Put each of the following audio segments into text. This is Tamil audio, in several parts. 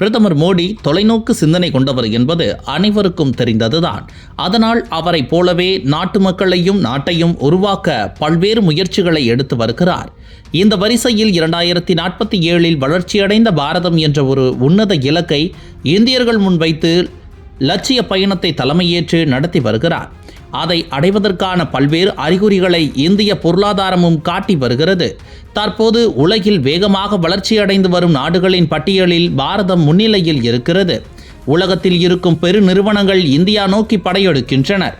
பிரதமர் மோடி தொலைநோக்கு சிந்தனை கொண்டவர் என்பது அனைவருக்கும் தெரிந்ததுதான். அதனால் அவரை போலவே நாட்டு மக்களையும் நாட்டையும் உருவாக்க பல்வேறு முயற்சிகளை எடுத்து வருகிறார். இந்த வரிசையில் இரண்டாயிரத்தி நாற்பத்தி ஏழில் வளர்ச்சியடைந்த பாரதம் என்ற ஒரு உன்னத இலக்கை இந்தியர்கள் முன்வைத்து லட்சிய பயணத்தை தலைமையேற்று நடத்தி வருகிறார். அதை அடைவதற்கான பல்வேறு அறிகுறிகளை இந்திய பொருளாதாரமும் காட்டி வருகிறது. தற்போது உலகில் வேகமாக வளர்ச்சியடைந்து வரும் நாடுகளின் பட்டியலில் பாரதம் முன்னிலையில் இருக்கிறது. உலகத்தில் இருக்கும் பெரு நிறுவனங்கள் இந்தியா நோக்கி படையெடுக்கின்றனர்.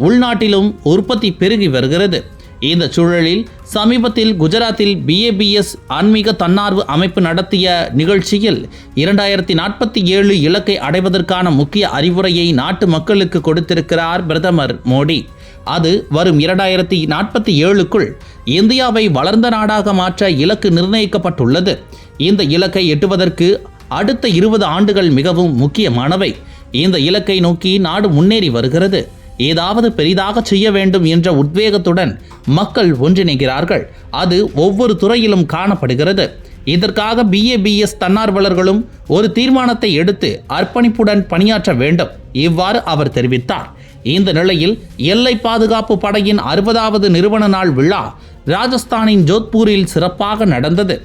உள்நாட்டிலும் உற்பத்தி பெருகி வருகிறது. இந்த சூழலில் சமீபத்தில் குஜராத்தில் பிஏபிஎஸ் ஆன்மீக தன்னார்வ அமைப்பு நடத்திய நிகழ்ச்சியில் இரண்டாயிரத்தி நாற்பத்தி ஏழு இலக்கை அடைவதற்கான முக்கிய அறிவுரையை நாட்டு மக்களுக்கு கொடுத்திருக்கிறார் பிரதமர் மோடி. அது வரும் இரண்டாயிரத்தி நாற்பத்தி ஏழுக்குள் இந்தியாவை வளர்ந்த நாடாக மாற்ற இலக்கு நிர்ணயிக்கப்பட்டுள்ளது. இந்த இலக்கை எட்டுவதற்கு அடுத்த இருபது ஆண்டுகள் மிகவும் முக்கியமானவை. இந்த இலக்கை நோக்கி நாடு முன்னேறி வருகிறது. ஏதாவது பெரிதாக செய்ய வேண்டும் என்ற உத்வேகத்துடன் மக்கள் ஒன்றிணைகிறார்கள். அது ஒவ்வொரு துறையிலும் காணப்படுகிறது. இதற்காக பிஏபிஎஸ் தன்னார்வலர்களும் ஒரு தீர்மானத்தை எடுத்து அர்ப்பணிப்புடன் பணியாற்ற வேண்டும் இவ்வாறு அவர் தெரிவித்தார். இந்த நிலையில் எல்லை பாதுகாப்பு படையின் அறுபதாவது நிறுவன நாள் விழா ராஜஸ்தானின் ஜோத்பூரில் சிறப்பாக நடந்தது.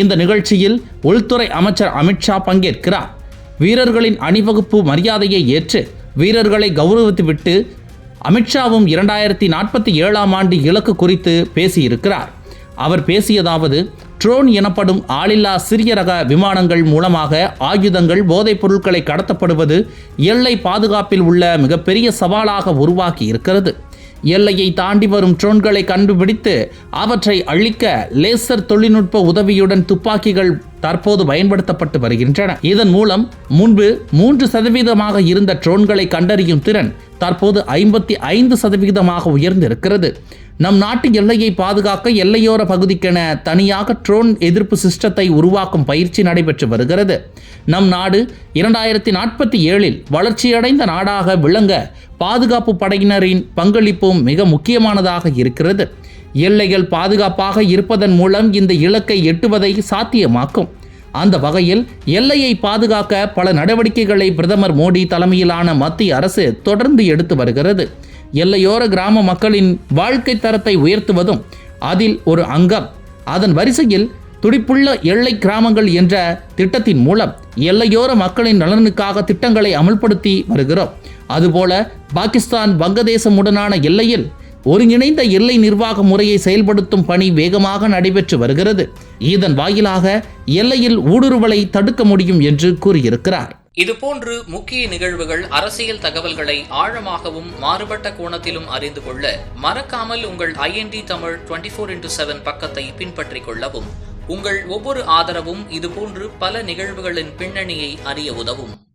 இந்த நிகழ்ச்சியில் உள்துறை அமைச்சர் அமித்ஷா பங்கேற்கிறார். வீரர்களின் அணிவகுப்பு மரியாதையை ஏற்று வீரர்களை கௌரவித்துவிட்டு அமித்ஷாவும் இரண்டாயிரத்தி நாற்பத்தி ஏழாம் ஆண்டு இலக்கு குறித்து பேசியிருக்கிறார். அவர் பேசியதாவது ட்ரோன் எனப்படும் ஆளில்லா சிறிய ரக விமானங்கள் மூலமாக ஆயுதங்கள் போதைப் பொருட்களை கடத்தப்படுவது எல்லை பாதுகாப்பில் உள்ள மிகப்பெரிய சவாலாக உருவாக்கி இருக்கிறது எல்லையை தாண்டி வரும் ட்ரோன்களை கண்டுபிடித்து அவற்றை அழிக்க லேசர் தொழில்நுட்ப உதவியுடன் துப்பாக்கிகள் தற்போது பயன்படுத்தப்பட்டு வருகின்றன. இதன் மூலம் முன்பு மூன்று சதவீதமாக இருந்த ட்ரோன்களை கண்டறியும் திறன் தற்போது ஐம்பத்தி ஐந்து சதவீதமாக உயர்ந்திருக்கிறது. நம் நாட்டு எல்லையை பாதுகாக்க எல்லையோர பகுதிக்கென தனியாக ட்ரோன் எதிர்ப்பு சிஸ்டத்தை உருவாக்கும் பயிற்சி நடைபெற்று வருகிறது. நம் நாடு இரண்டாயிரத்தி நாற்பத்தி ஏழில் வளர்ச்சியடைந்த நாடாக விளங்க பாதுகாப்பு படையினரின் பங்களிப்பும் மிக முக்கியமானதாக இருக்கிறது. எல்லைகள் பாதுகாப்பாக இருப்பதன் மூலம் இந்த இலக்கை எட்டுவதை சாத்தியமாக்கும். அந்த வகையில் எல்லையை பாதுகாக்க பல நடவடிக்கைகளை பிரதமர் மோடி தலைமையிலான மத்திய அரசு தொடர்ந்து எடுத்து வருகிறது. எல்லையோர கிராம மக்களின் வாழ்க்கை தரத்தை உயர்த்துவதும் அதில் ஒரு அங்கம். அதன் வரிசையில் துடிப்புள்ள எல்லை கிராமங்கள் என்ற திட்டத்தின் மூலம் எல்லையோர மக்களின் நலனுக்காக திட்டங்களை அமல்படுத்தி வருகிறோம். அதுபோல பாகிஸ்தான் வங்கதேசமுடனான எல்லையில் ஒருங்கிணைந்த எல்லை நிர்வாக முறையை செயல்படுத்தும் பணி வேகமாக நடைபெற்று வருகிறது. இதன் வாயிலாக எல்லையில் ஊடுருவலை தடுக்க முடியும் என்று கூறியிருக்கிறார். இதுபோன்று முக்கிய நிகழ்வுகள் அரசியல் தகவல்களை ஆழமாகவும் மாறுபட்ட கோணத்திலும் அறிந்து கொள்ள மறக்காமல் உங்கள் IND Tamil twenty four into seven பக்கத்தை பின்பற்றிக் கொள்ளவும் உங்கள் ஒவ்வொரு ஆதரவும் இதுபோன்று பல நிகழ்வுகளின் பின்னணியை அறிய உதவும்.